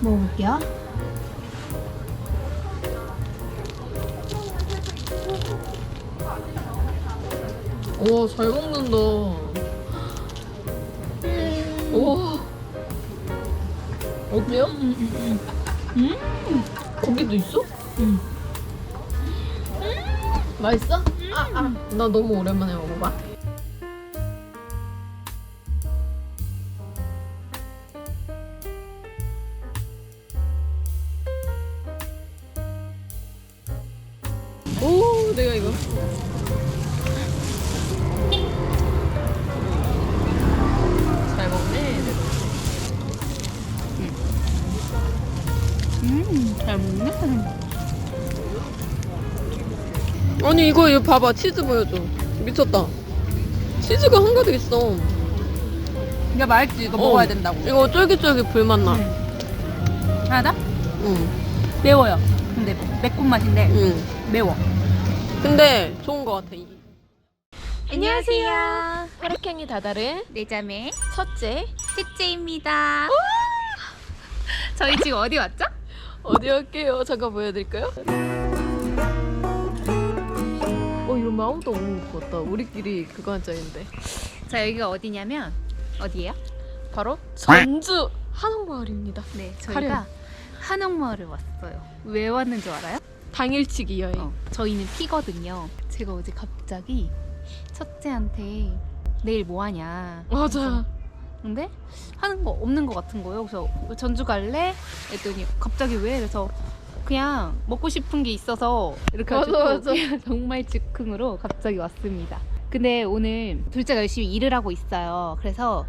먹어볼게요. 오, 잘 먹는다. 오. 어때요? 음, 고기도 있어? 음. 맛있어? 아, 아. 나 너무 오랜만에 먹어봐. 오, 내가 이거. 잘 먹네. 음, 잘 먹네. 아니 이거 이거 봐봐 치즈 보여줘 미쳤다 치즈가 한가득 있어 이거 맛있지? 이거 어. 먹어야 된다고. 이거 쫄깃쫄깃 불맛 나 하나? 응. 매워요. 근데 매콤 맛인데 응. 매워. 근데 좋은 거 같아 이게 안녕하세요. 혈액형이 다다른 내자매 첫째 셋째입니다. 저희 지금 어디 왔죠? 어디 갈게요 잠깐 보여드릴까요? 어 이러면 아무도 없는 것 같다 우리끼리 그거 한 짝인데 자 여기가 어디냐면 어디예요? 바로 전주 한옥마을입니다 네, 가령. 저희가 한옥마을을 왔어요. 왜 왔는 줄 알아요? 당일치기 여행 어, 저희는 피거든요. 제가 어제 갑자기 첫째한테 내일 뭐 하냐. 맞아 근데 하는 거 없는 거 같은 거예요. 그래서 전주 갈래? 했더니 갑자기 왜? 그래서 그냥 먹고 싶은 게 있어서 이렇게 맞아, 맞아. 정말 즉흥으로 갑자기 왔습니다. 근데 오늘 둘째가 열심히 일을 하고 있어요. 그래서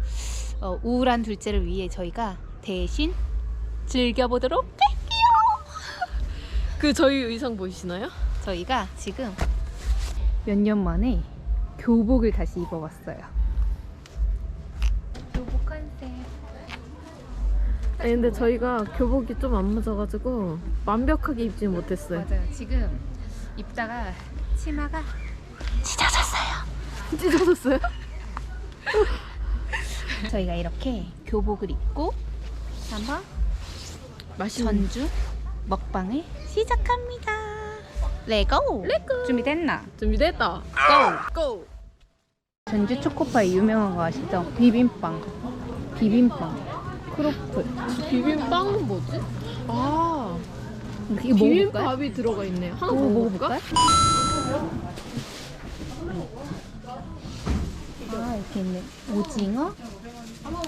어, 우울한 둘째를 위해 저희가 대신 즐겨보도록 그 저희 의상 보이시나요? 저희가 지금 몇 년 만에 교복을 다시 입어봤어요. 교복 컨셉. 아니 근데 저희가 교복이 좀 안 맞아가지고 완벽하게 입지 못했어요 맞아요. 지금 입다가 치마가 찢어졌어요? 저희가 이렇게 교복을 입고 한번 맛있는 전주 먹방을 시작합니다. 레고. 레고. 준비됐나? 준비됐다 고. 고! 전주 초코파이 유명한 거 아시죠? 비빔빵. 비빔빵. 크로플. 비빔빵은 뭐지? 아 먹어볼까요? 비빔밥이 들어가 있네요 하나 오, 먹어볼까? 먹어볼까요? 아 이렇게 있네. 오징어,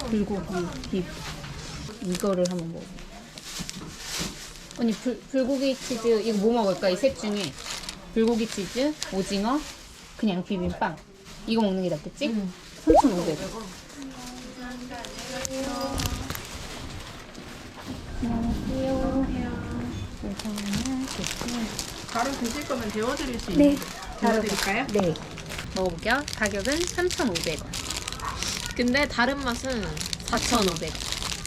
불고기, 비 이거를 한번 먹어. 언니 불, 불고기 치즈 이거 뭐 먹을까? 이 셋 중에 불고기 치즈, 오징어, 그냥 비빔빵 이거 먹는 게 낫겠지? 응. 3,500원. 바로 드실 거면 데워드릴 수 네. 있는데 데워드릴까요? 네. 먹어볼게요. 가격은 3,500원. 근데 다른 맛은 4,500원.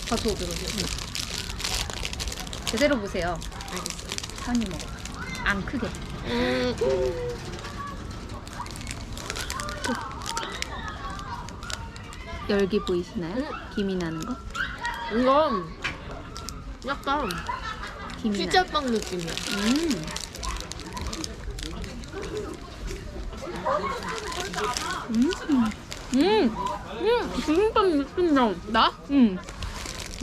4,500원이요 제대로 보세요. 알겠어요 천이 먹어. 안 크게. 음, 열기 보이시나요? 음. 김이 나는 거? 이건 약간 김이 나. 피자빵 느낌이야 음. 음. 음. 음. 비빔밥 느낌 나. 나? 음.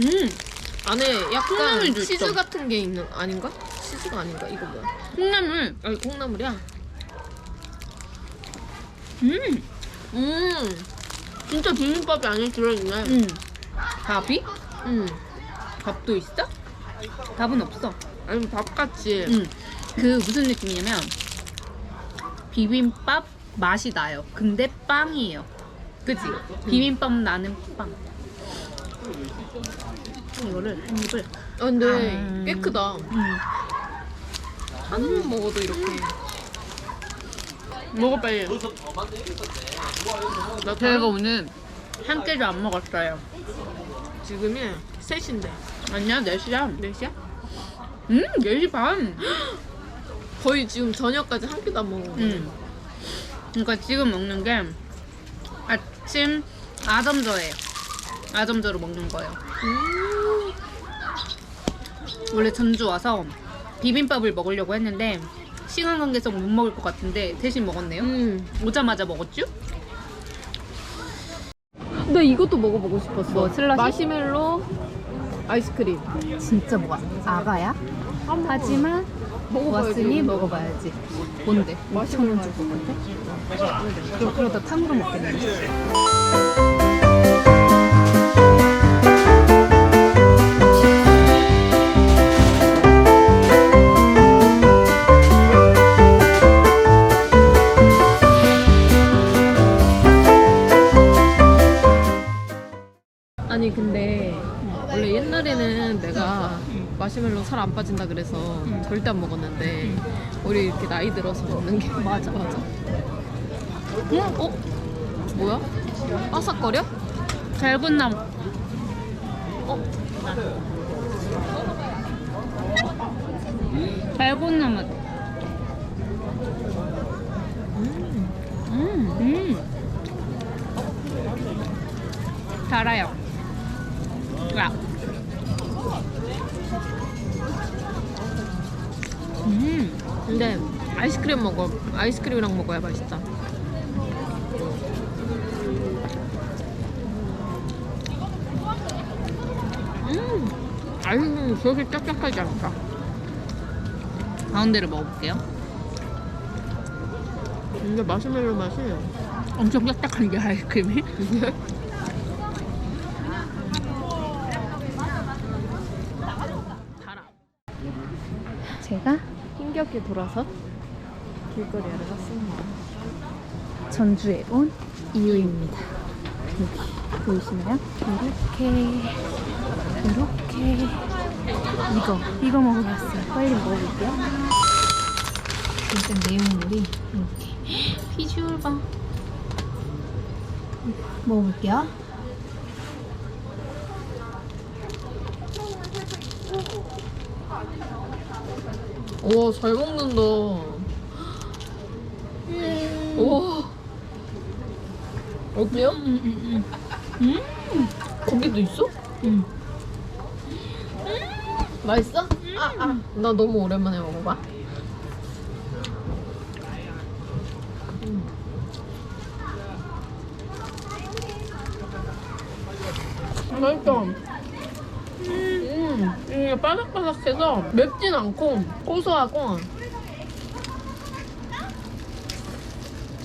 음. 안에 약간 콩나물도 치즈. 같은 게 있는 아닌가? 치즈가 아닌가? 이거 뭐야? 콩나물. 아니 콩나물이야? 음. 음 진짜 비빔밥이 안에 들어있네 음. 밥이? 음 밥도 있어? 밥은 없어. 아니 밥같이 음. 그 무슨 느낌이냐면 비빔밥 맛이 나요. 근데 빵이에요. 그치? 비빔밥 나는 빵. 이거를 한 입을 아, 근데 아. 꽤 크다 음. 하나만 먹어도 이렇게 먹어 빨리. 나 저희가 오늘 한 끼도 안 먹었어요. 지금이 3시인데 아니야 4시야. 4시야? 음 4시 반. 거의 지금 저녁까지 한 끼도 안 거야 음. 그러니까 지금 먹는 게 아침 아점저예요. 아점저로 먹는 거예요. 음 원래 전주 와서 비빔밥을 먹으려고 했는데 시간 관계상 못 먹을 것 같은데 대신 먹었네요. 음. 오자마자 먹었죠? 근데 이것도 먹어보고 싶었어. 뭐, 슬러시? 마시멜로 아이스크림. 진짜 뭐가 아가야? 하지만 왔으니 먹어봐야지. 뭔데? 5천 원 주고 건데? 그럼 그러다 탕으로 먹겠네. 아니 근데 원래 옛날에는 내가 마시멜로 살 안 빠진다 그래서 절대 안 먹었는데 우리 이렇게 나이 들어서 먹는 게 맞아 맞아. 어? 뭐야? 바삭거려? 잘군남. 어? 잘군남은. 음. 음. 달아요. 야. 음. 근데 아이스크림 먹어. 아이스크림이랑 먹어야 맛있다. 음, 아이스크림 그렇게 짭짭하지 않다. 가운데를 먹어볼게요. 근데 마시멜로 맛이 엄청 딱딱한 게 아이스크림이. 제가 힘겹게 돌아서 길거리를 갔습니다. 전주에 온 이유입니다. 여기 보이시나요? 이렇게 이렇게 이거 이거 먹어봤어요. 빨리 먹어볼게요. 일단 내용물이 이렇게 비주얼 봐. 먹어볼게요. 오, 잘 먹는다. 오. 어때요? 음, 음, 거기도 있어? 음. 맛있어? 아, 아. 나 너무 오랜만에 먹어봐. 맛있다. 음, 이게 바삭바삭해서 맵진 않고 고소하고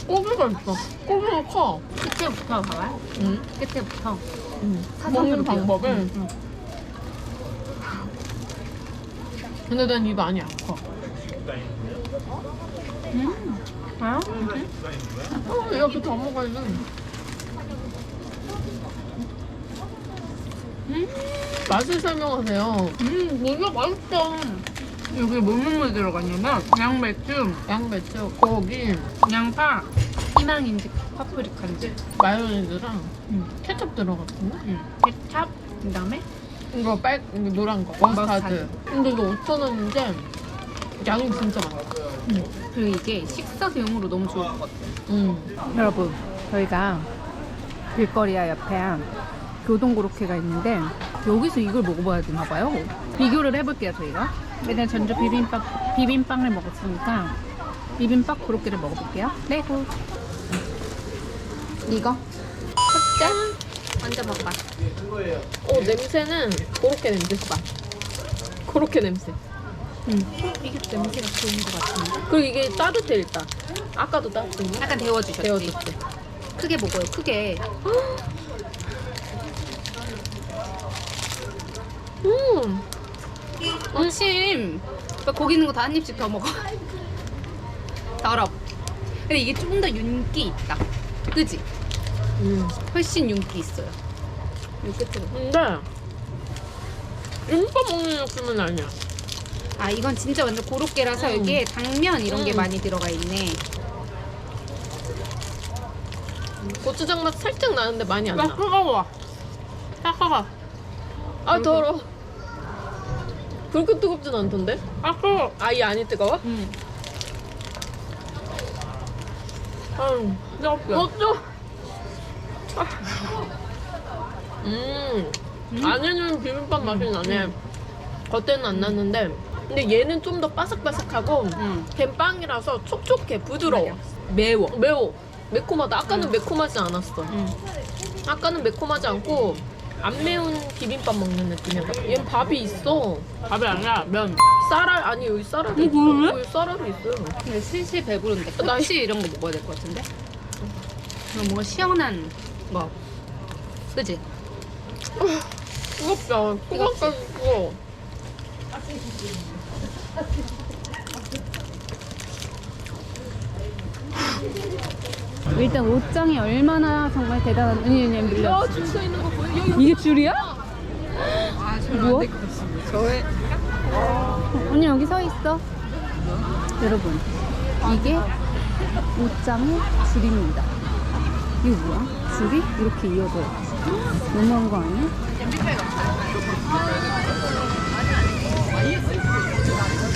고기가 있어. 고기가 커. 끝에부터 봐봐요. 응. 끝에부터. 응. 먹는 방법을. 응, 응. 근데 난 입 안이 안 커. 음. 아? 어, 이렇게 다 먹어야지. 음. 맛을 설명하세요. 음, 이거 맛있다. 여기 뭐뭐 들어갔냐면 양배추, 양배추, 고기, 양파, 희망인지 파프리카인지, 마요네즈랑 음. 케첩 들어갔거든? 음. 케찹, 그다음에 이거 빨, 이거 노란 거. 머스타드. 머스타드. 근데 이거 5,000원인데 양이 진짜 많아. 음. 그리고 이게 식사 대용으로 너무 좋을 것 같아. 응. 여러분, 저희가 길거리야 옆에 교동고로케가 있는데 여기서 이걸 먹어봐야 되나 봐요. 비교를 해볼게요, 저희가. 왜냐면 전주 비빔밥 비빔빵을 먹었으니까 비빔밥 고로케를 먹어볼게요. 네, 고. 이거 짠. 완전 먹봐. 어, 냄새는 고로케 냄새 봐. 고로케 냄새. 음. 이게 냄새가 좋은 것 같은데. 그리고 이게 따뜻해, 일단. 아까도 따뜻했나? 약간 데워주셨지. 데워졌지. 크게 먹어요. 크게. 음. 아침 오빠 고기 있는 거 다 한 입씩 더 먹어 더럽 근데 이게 좀 더 윤기 있다 그지? 음. 훨씬 윤기 있어요 이 끝으로 근데 김밥 먹는 느낌은 아니야. 아 이건 진짜 완전 고로케라서 음. 여기에 당면 이런 게 음. 많이 들어가 있네 고추장 맛 살짝 나는데 많이 안아 나. 뜨거워 따가워 아 더러. 그렇게 뜨겁진 않던데? 아 뜨거워 아이 안이 뜨거워? 음. 음. 뜨겁죠? 어쩌? 음. 음. 안에는 비빔밥 맛이 나네. 겉에는 안 났는데 근데 얘는 좀 더 바삭바삭하고 응. 걘 빵이라서 촉촉해 부드러워 매워 매워 매콤하다 아까는 매콤하지 않았어 응. 아까는 매콤하지 않고 안 매운 비빔밥 먹는 느낌이야 얘는 밥이 있어 밥이 아니라 면. 쌀알 아니 여기 쌀알이 있어 그래? 여기 쌀알이 있어 근데 슬슬 배부른데. 나- 꼬치 이런 거 먹어야 될 것 같은데? 그럼 뭔가 시원한 거. 그지? 뜨겁다 뜨겁다 뜨거워 일단 옷장이 얼마나 정말 대단한 은연이 밀려. 야 줄서 있는 거 보여? 여기 이게 줄이야? 뭐? 저의 언니 여기 서 있어. 여러분, 이게 옷장의 줄입니다. 이게 뭐야? 줄이 이렇게 이어져. 너무한 거 아니야?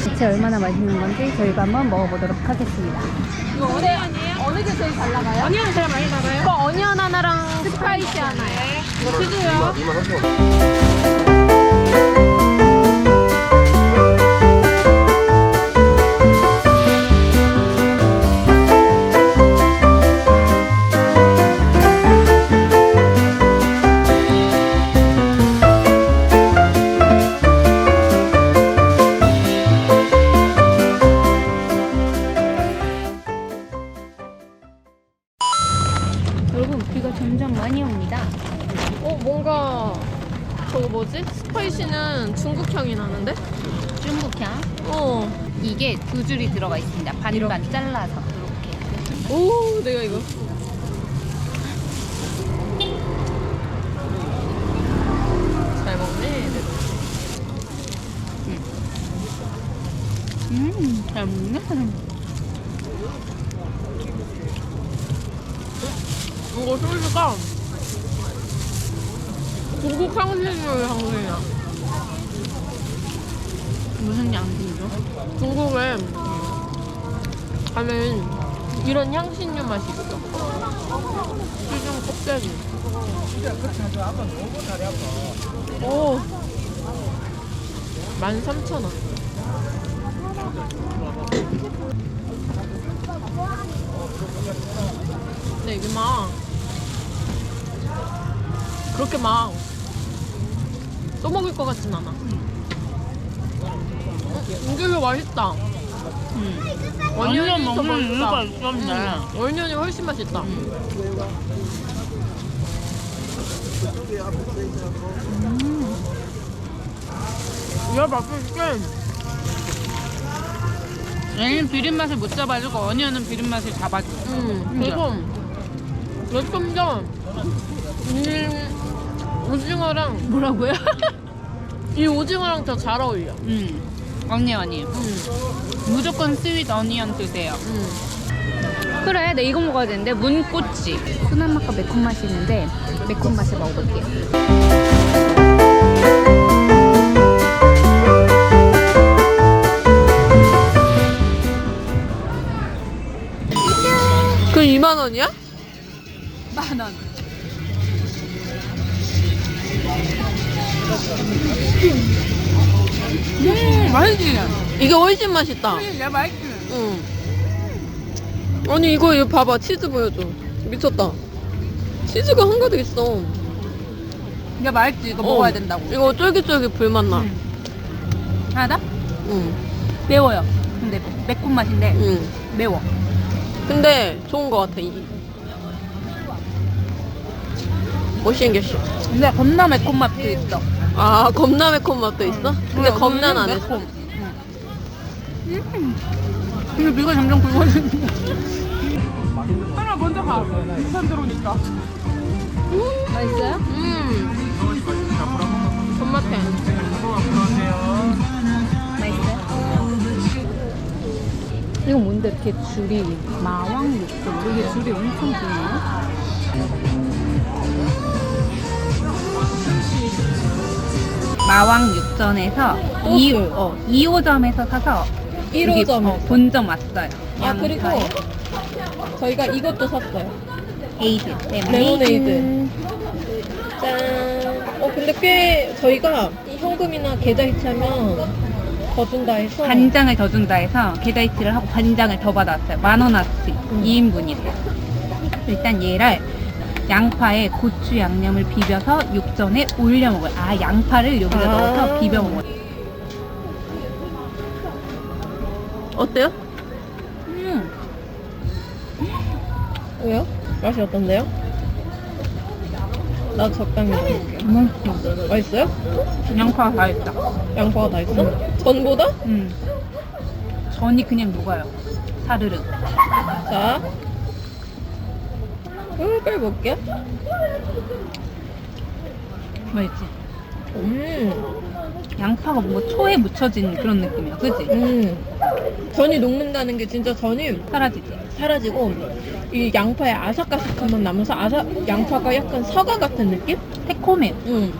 대체 얼마나 맛있는 건지 저희가 한번 먹어보도록 하겠습니다. 이거 어니언이에요? 어느 게 제일 잘 나가요? 어니언이 제일 많이 나가요? 이거 어니언 하나랑 스파이시 하나 이거 치즈요 여러분, 잘 먹네. 이거 소주가 중국 향신료의 향신이야 무슨 양식이죠? 중국에 가면 이런 향신료 맛이 있어. 시중 껍데기. 오. 13,000원 근데 이게 막 그렇게 막 떠먹을 것 같진 않아 어? 이게 더 맛있다 음. 원년이 더 먹는 맛있다. 이유가 있었네. 응, 원년이 훨씬 맛있다. 야 맛있게. 얘는 비린 맛을 못 잡아주고 어니언은 비린 맛을 잡아줘. 응. 그리고 몇좀더 음, 오징어랑 뭐라고요? 이 오징어랑 더 잘 어울려. 음. 언니 언니. 응. 무조건 스윗 어니언 드세요. 응. 그래, 내 이거 먹어야 되는데 문꼬치. 순한 맛과 매콤 맛이 있는데 매콤 맛을 먹어볼게요. 그 2만 원이야? 만 원. 음, 맛있지? 이게 훨씬 맛있다. 야, 맛있지? 응. 아니 이거 이거 봐봐 치즈 보여줘. 미쳤다. 치즈가 한가득 있어. 야, 맛있지? 이거 어. 이거 쫄깃쫄깃 불맛 나. 응. 하나 더? 응. 매워요. 근데 매콤 맛인데 응. 매워. 근데 좋은 거 같아 이게. 못생겼어. 근데 겁나 매콤 맛도 있어. 아 겁나 매콤 맛도 있어? 근데 응, 겁나는 안 매콤. 했어. 음. 근데 비가 점점 굵어지는데. 하나 먼저 가. 부산 들어오니까. 맛있어요? 음. 존맛해. 이건 뭔데 이렇게 줄이 마왕 육수 이게 줄이 엄청 기네 마왕 육전에서 2호, 어, 2호점에서 사서 1호점. 여기, 어, 본점 왔어요. 아 그리고 저희가 이것도 샀어요. 에이드 레모네이드. 짠. 어 근데 꽤 저희가 현금이나 계좌 이체하면 더 준다 해서 간장을 더 준다 해서 계좌이체를 하고 간장을 더 받았어요. 만 원어치 음. 2인분이래요. 일단 얘를 양파에 고추 양념을 비벼서 육전에 올려 먹어요. 아 양파를 여기다 아. 넣어서 비벼 먹어요. 어때요? 음, 왜요? 맛이 어떤데요? 나도 적당히 먹을게요. 맛있어. 맛있어요? 양파가 다 있다. 양파가 다 있어? 전보다? 음. 전이 그냥 녹아요. 사르르. 자, 빨리 먹을게요. 맛있지? 음, 양파가 뭔가 초에 묻혀진 그런 느낌이야. 그지? 음. 전이 녹는다는 게 진짜 전이 사라지지? 사라지고 이 양파의 아삭아삭한 맛 나면서 아삭 양파가 약간 사과 같은 느낌? 새콤해. 음.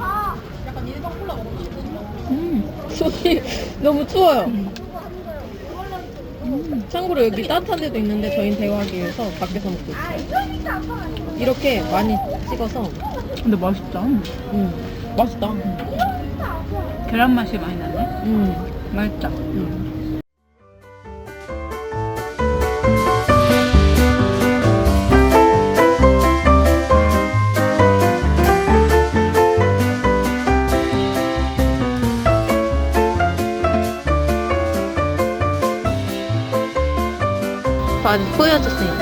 음. 손이 너무 추워요. 음. 참고로 여기 따뜻한 데도 있는데 저희는 대화하기 위해서 밖에서 먹고 있어요. 이렇게 많이 찍어서 근데 맛있다. 음, 맛있다. 계란 맛이 많이 나네. 음, 맛있다. 음. 많이 보여주세요.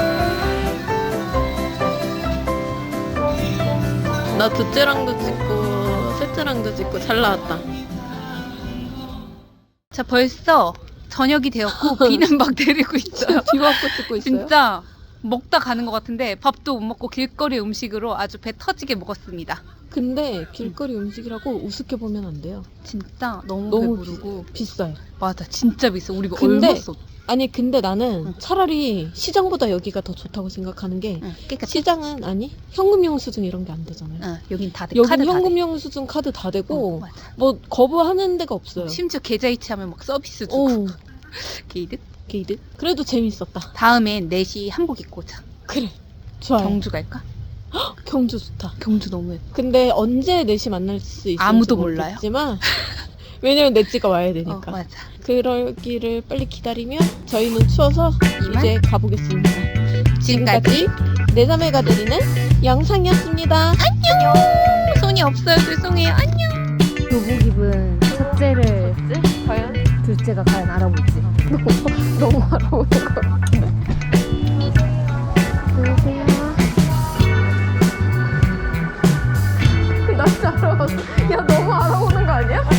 나 둘째랑도 찍고 셋째랑도 찍고 잘 나왔다. 자, 벌써 저녁이 되었고 비는 막 내리고 있어요. 비 맞고 찍고 있어요? 진짜 먹다 가는 것 같은데 밥도 못 먹고 길거리 음식으로 아주 배 터지게 먹었습니다. 근데 길거리 음식이라고 우습게 보면 안 돼요. 진짜 너무, 너무 배부르고 비싸요. 맞아 진짜 비싸. 우리 뭐 근데- 얼마 썼? 아니 근데 나는 응. 차라리 시장보다 여기가 더 좋다고 생각하는 게 응, 깨끗이. 시장은 아니 현금용 수준 이런 게 안 되잖아요. 응, 여긴 다 돼. 여긴 카드 다 돼. 현금용 수준 카드 다 어, 되고 맞아. 뭐 거부하는 데가 없어요. 심지어 계좌 이체하면 막 서비스 주고 오 게이드. 게이드. 그래도 재밌었다. 다음엔 4시 한복 입고 오자. 그래 좋아요. 경주 갈까? 경주 좋다. 경주 너무 예뻐. 근데 언제 4시 만날 수 있을지 아무도 몰라요. 모르겠지만 왜냐면 넷째가 와야 어, 되니까. 맞아. 그러기를 빨리 기다리면 저희는 추워서 이만? 이제 가보겠습니다. 지금까지 내 자매가 드리는 영상이었습니다. 손이 없어요. 죄송해요. 안녕. 교복 입은 첫째를 과연? 둘째가 과연 알아볼지. 너무 알아보는 것 같은데. 안녕하세요. 나 진짜 알아봤어. 야, 너무 알아보는 거 아니야? 너무.